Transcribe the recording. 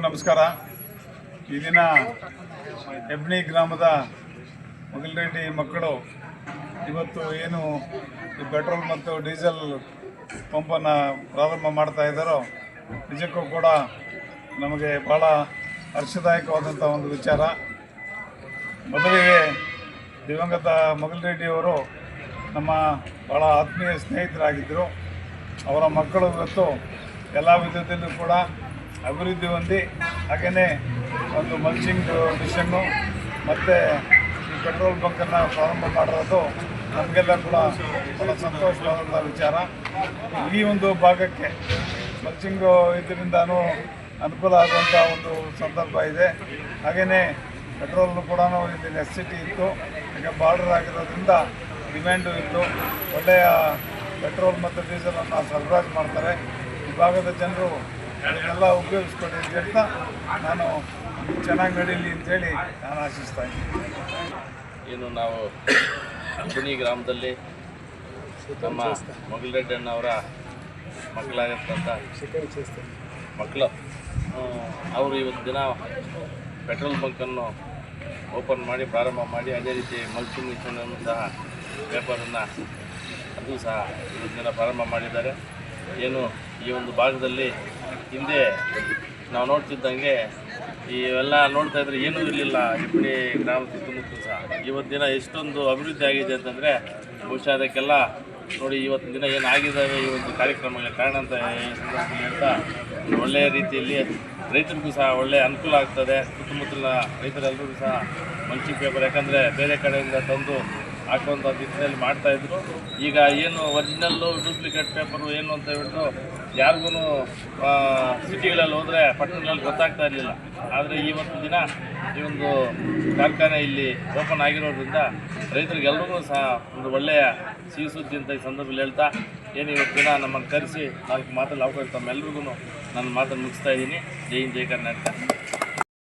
ನಮಸ್ಕಾರ ಈ ದಿನ ಹೆಬ್ನಿ ಗ್ರಾಮದ ಮೊಗಲ್ರೆಡ್ಡಿ ಮಕ್ಕಳು ಇವತ್ತು ಏನು ಈ ಪೆಟ್ರೋಲ್ ಮತ್ತು ಡೀಸೆಲ್ ಪಂಪನ್ನು ಪ್ರಾರಂಭ ಮಾಡ್ತಾ ಇದ್ದಾರೋ ನಿಜಕ್ಕೂ ಕೂಡ ನಮಗೆ ಭಾಳ ಹರ್ಷದಾಯಕವಾದಂಥ ಒಂದು ವಿಚಾರ ಮೊದಲಿಗೆ ದಿವಂಗತ ಮೊಗಲ್ರೆಡ್ಡಿಯವರು ನಮ್ಮ ಭಾಳ ಆತ್ಮೀಯ ಸ್ನೇಹಿತರಾಗಿದ್ದರು. ಅವರ ಮಕ್ಕಳು ಇವತ್ತು ಎಲ್ಲ ವಿಧದಲ್ಲೂ ಕೂಡ ಅಭಿವೃದ್ಧಿ ಹೊಂದಿ ಹಾಗೆಯೇ ಒಂದು ಮಲ್ಚಿಂಗ್ ಮಿಷನ್ನು ಮತ್ತು ಈ ಪೆಟ್ರೋಲ್ ಬಂಕನ್ನು ಪ್ರಾರಂಭ ಮಾಡಿರೋದು ನಮಗೆಲ್ಲ ಕೂಡ ಭಾಳ ಸಂತೋಷವಾದಂಥ ವಿಚಾರ. ಈ ಒಂದು ಭಾಗಕ್ಕೆ ಮಲ್ಚಿಂಗು ಇದರಿಂದನೂ ಅನುಕೂಲ ಆಗುವಂಥ ಒಂದು ಸಂದರ್ಭ ಇದೆ. ಹಾಗೆಯೇ ಪೆಟ್ರೋಲ್ನು ಕೂಡ ಇಲ್ಲಿ ನೆಸಿಟಿ ಇತ್ತು. ಈಗ ಬಾರ್ಡರ್ ಆಗಿರೋದ್ರಿಂದ ಡಿಮ್ಯಾಂಡು ಇತ್ತು. ಒಳ್ಳೆಯ ಪೆಟ್ರೋಲ್ ಮತ್ತು ಡೀಸೆಲನ್ನು ಸರಬರಾಜು ಮಾಡ್ತಾರೆ. ಈ ಭಾಗದ ಜನರು ಅದನ್ನೆಲ್ಲ ಉಪಯೋಗಿಸ್ಕೊಡಿ ಅಂತ ನಾನು ಚೆನ್ನಾಗಿ ನಡೀಲಿ ಅಂತೇಳಿ ನಾನು ಆಶಿಸ್ತಾ ಇದ್ದೀನಿ. ಏನು ನಾವು ಕುಣಿ ಗ್ರಾಮದಲ್ಲಿ ನಮ್ಮ ಮೊಗಲ್ರೆಡ್ಡಣ್ಣವರ ಮಕ್ಕಳಾಗಿರ್ತಂಥ ಮಕ್ಕಳು ಅವರು ಇವತ್ತು ದಿನ ಪೆಟ್ರೋಲ್ ಬಂಕನ್ನು ಓಪನ್ ಮಾಡಿ ಪ್ರಾರಂಭ ಮಾಡಿ ಅದೇ ರೀತಿ ಮಲ್ಚಿಂಗ್ ಮಿಷನನ್ನು ಸಹ ಪೇಪರನ್ನು ಅದು ಸಹ ಇವತ್ತಿನ ಪ್ರಾರಂಭ ಮಾಡಿದ್ದಾರೆ. ಏನು ಈ ಒಂದು ಭಾಗದಲ್ಲಿ ಹಿಂದೆ ನಾವು ನೋಡ್ತಿದ್ದಂಗೆ ಇವೆಲ್ಲ ನೋಡ್ತಾ ಇದ್ರೆ ಏನೂ ಇರಲಿಲ್ಲ. ಇಪ್ಪಡಿ ಗ್ರಾಮ ಸುತ್ತಮುತ್ತ ಸಹ. ಇವತ್ತಿನ ಎಷ್ಟೊಂದು ಅಭಿವೃದ್ಧಿ ಆಗಿದೆ ಅಂತಂದರೆ ಬಹುಶಃ ಅದಕ್ಕೆಲ್ಲ ನೋಡಿ ಇವತ್ತಿನ ದಿನ ಏನಾಗಿದ್ದಾವೆ ಈ ಒಂದು ಕಾರ್ಯಕ್ರಮಗಳ ಕಾರಣ ಅಂತ ಹೇಳ್ತಾ ಒಳ್ಳೆಯ ರೀತಿಯಲ್ಲಿ ರೈತರಿಗೂ ಸಹ ಒಳ್ಳೆಯ ಅನುಕೂಲ ಆಗ್ತದೆ. ಸುತ್ತಮುತ್ತಲ ರೈತರೆಲ್ಲರಿಗೂ ಸಹ ಮಂಚಿ ಪೇಪರ್, ಯಾಕಂದರೆ ಬೇರೆ ಕಡೆಯಿಂದ ತಂದು ಹಾಕುವಂಥ ದಿಟ್ಟಿನಲ್ಲಿ ಮಾಡ್ತಾಯಿದ್ರು ಈಗ ಏನು ಒರಿಜಿನಲ್ಲು ಡೂಪ್ಲಿಕೇಟ್ ಪೇಪರು ಏನು ಅಂತ ಹೇಳ್ಬಿಟ್ಟು ಯಾರಿಗೂ ಸಿಟಿಗಳಲ್ಲಿ ಹೋದರೆ ಪಟ್ಟಣಗಳಲ್ಲಿ ಗೊತ್ತಾಗ್ತಾ ಇರಲಿಲ್ಲ. ಆದರೆ ಇವತ್ತು ದಿನ ಈ ಒಂದು ಕಾರ್ಖಾನೆ ಇಲ್ಲಿ ಓಪನ್ ಆಗಿರೋದ್ರಿಂದ ರೈತರಿಗೆಲ್ಲರಿಗೂ ಸಹ ಒಂದು ಒಳ್ಳೆಯ ಸಿಹಿ ಸುದ್ದಿ ಅಂತ ಈ ಸಂದರ್ಭದಲ್ಲಿ ಹೇಳ್ತಾ ಏನು ಇವತ್ತಿನ ನಮ್ಮನ್ನು ಕರೆಸಿ ನಾಲ್ಕು ಮಾತಲ್ಲಿ ಅವಕಾಶ ತಮ್ಮೆಲ್ರಿಗೂ ನನ್ನ ಮಾತನ್ನು ಮುಗಿಸ್ತಾ ಇದ್ದೀನಿ. ಜೈ ಹಿಂದ್, ಜೈ ಕರ್ನಾಟಕ.